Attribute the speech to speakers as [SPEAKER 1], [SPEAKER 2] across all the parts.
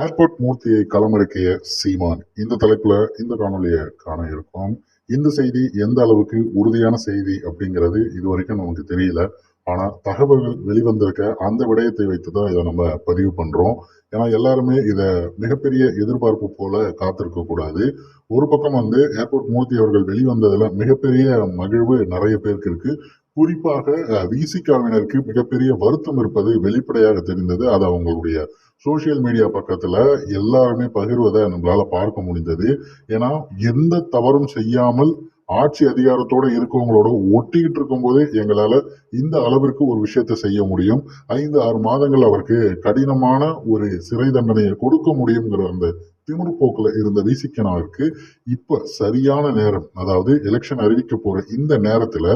[SPEAKER 1] Airport மூர்த்தியை களமிறக்கிய சீமான் இந்த தலைப்புல இந்த காணொலியை காண இருக்கும். இந்த செய்தி எந்த அளவுக்கு உறுதியான செய்தி அப்படிங்கிறது இது வரைக்கும் நமக்கு தெரியல. ஆனா தகவல்கள் வெளிவந்திருக்க அந்த விடயத்தை வைத்து தான் இதை நம்ம பதிவு பண்றோம். ஏன்னா எல்லாருமே இத மிகப்பெரிய எதிர்பார்ப்பு போல காத்திருக்க கூடாது. ஒரு பக்கம் வந்து ஏர்போர்ட் மூர்த்தி அவர்கள் வெளிவந்ததுல மிகப்பெரிய மகிழ்வு நிறைய பேருக்கு இருக்கு. குறிப்பாக விசிகாவினருக்கு மிகப்பெரிய வருத்தம் இருப்பது வெளிப்படையாக தெரிந்தது அது அவங்களுடைய சோசியல் மீடியா பக்கத்துல எல்லாருமே பகிர்வதை நம்மளால பார்க்க முடிந்தது. ஏன்னா எந்த தவறும் செய்யாமல் ஆட்சி அதிகாரத்தோட இருக்கவங்களோட ஒட்டிக்கிட்டு இருக்கும்போது எங்களால இந்த அளவிற்கு ஒரு விஷயத்தை செய்ய முடியும். ஐந்து ஆறு மாதங்கள் அவருக்கு கடினமான ஒரு சிறை தண்டனையை கொடுக்க முடியுங்கிற அந்த திமிரு போக்குல இருந்த விசிக்கனாவிற்கு இப்ப சரியான நேரம் அதாவது எலெக்ஷன் அறிவிக்க போற இந்த நேரத்துல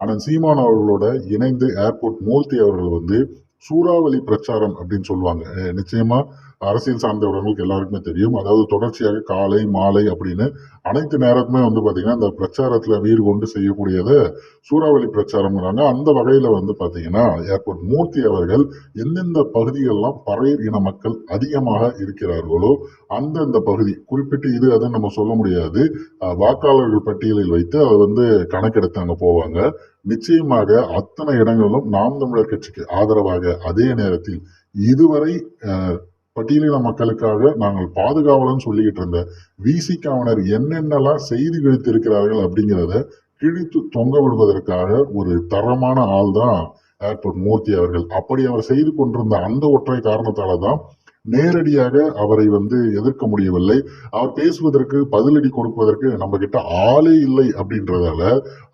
[SPEAKER 1] அனந்த் சீமான் அவர்களோட இணைந்து ஏர்போர்ட் மூர்த்தி அவர்கள் வந்து சூறாவளி பிரச்சாரம் அப்படின்னு சொல்லுவாங்க. நிச்சயமா அரசியல் சார்ந்தவர்களுக்கு எல்லாருக்குமே தெரியும். அதாவது தொடர்ச்சியாக காலை மாலை அப்படின்னு அனைத்து நேரத்துமே வந்து பார்த்தீங்கன்னா இந்த பிரச்சாரத்தில் வீர் கொண்டு செய்யக்கூடியதை சூறாவளி பிரச்சாரம்ங்கிறாங்க. அந்த வகையில் வந்து பார்த்தீங்கன்னா ஏர்போர்ட் மூர்த்தி அவர்கள் எந்தெந்த பகுதிகளெல்லாம் பறையர் இன மக்கள் அதிகமாக இருக்கிறார்களோ அந்தந்த பகுதி குறிப்பிட்டு இது அதை நம்ம சொல்ல முடியாது. வாக்காளர்கள் பட்டியலில் வைத்து அதை வந்து கணக்கெடுத்து அங்கே போவாங்க. நிச்சயமாக அத்தனை இடங்களிலும் நாம் தமிழர் கட்சிக்கு ஆதரவாக அதே நேரத்தில் இதுவரை பட்டியலின மக்களுக்காக நாங்கள் பாதுகாவலன்னு சொல்லிக்கிட்டு இருந்த விசிகாவினர் என்னென்னலாம் செய்தி விழித்திருக்கிறார்கள் அப்படிங்கிறத கிழித்து தொங்க விடுவதற்காக ஒரு தரமான ஆள் தான் ஏர்போர்ட் மூர்த்தி அவர்கள். அப்படி அவர் செய்து கொண்டிருந்த அந்த ஒற்றை காரணத்தால தான் நேரடியாக அவரை வந்து எதிர்க்க முடியவில்லை. அவர் பேசுவதற்கு பதிலடி கொடுப்பதற்கு நம்ம கிட்ட ஆளே இல்லை அப்படின்றதால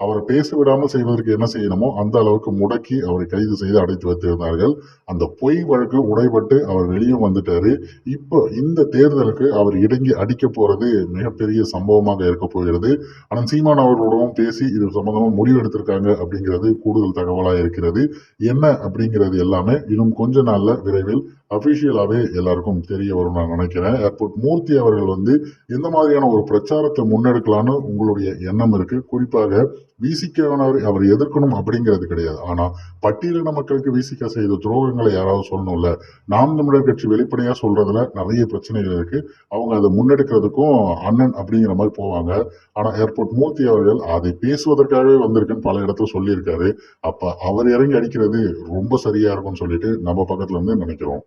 [SPEAKER 1] அவரை பேச விடாமல் செய்வதற்கு என்ன செய்யணுமோ அந்த அளவுக்கு முடக்கி அவரை கைது செய்து அடைத்து வைத்திருந்தார்கள். அந்த பொய் வழக்கு உடைபட்டு அவர் வெளியே வந்துட்டாரு. இப்போ இந்த தேர்தலுக்கு அவர் இடங்கி அடிக்க போறது மிகப்பெரிய சம்பவமாக இருக்க போகிறது. ஆனால் சீமான் அவர்களோடவும் பேசி இது சம்பந்தமாக முடிவு எடுத்திருக்காங்க அப்படிங்கிறது கூடுதல் தகவலாக இருக்கிறது. என்ன அப்படிங்கிறது எல்லாமே இன்னும் கொஞ்ச நாள்ல விரைவில் அஃபிஷியலாகவே எல்லாருக்கும் தெரிய வரும் நான் நினைக்கிறேன். ஏர்போர்ட் மூர்த்தி அவர்கள் வந்து எந்த மாதிரியான ஒரு பிரச்சாரத்தை முன்னெடுக்கலான்னு உங்களுடைய எண்ணம் இருக்கு. குறிப்பாக விசிகவனர் அவர் எதிர்க்கணும் அப்படிங்கிறது கிடையாது. ஆனால் பட்டியலின மக்களுக்கு விசிக்க செய்த துரோகங்களை யாராவது சொல்லணும்ல? நாம் தமிழர் கட்சி வெளிப்படையாக சொல்றதுல நிறைய பிரச்சனைகள் இருக்கு. அவங்க அதை முன்னெடுக்கிறதுக்கும் அண்ணன் அப்படிங்கிற மாதிரி போவாங்க. ஆனால் ஏர்போர்ட் மூர்த்தி அவர்கள் அதை பேசுவதற்காகவே வந்திருக்குன்னு பல இடத்துல சொல்லியிருக்காரு. அப்போ அவர் இறங்கி அடிக்கிறது ரொம்ப சரியா இருக்கும்னு சொல்லிட்டு நம்ம பக்கத்துல இருந்து நினைக்கிறோம்.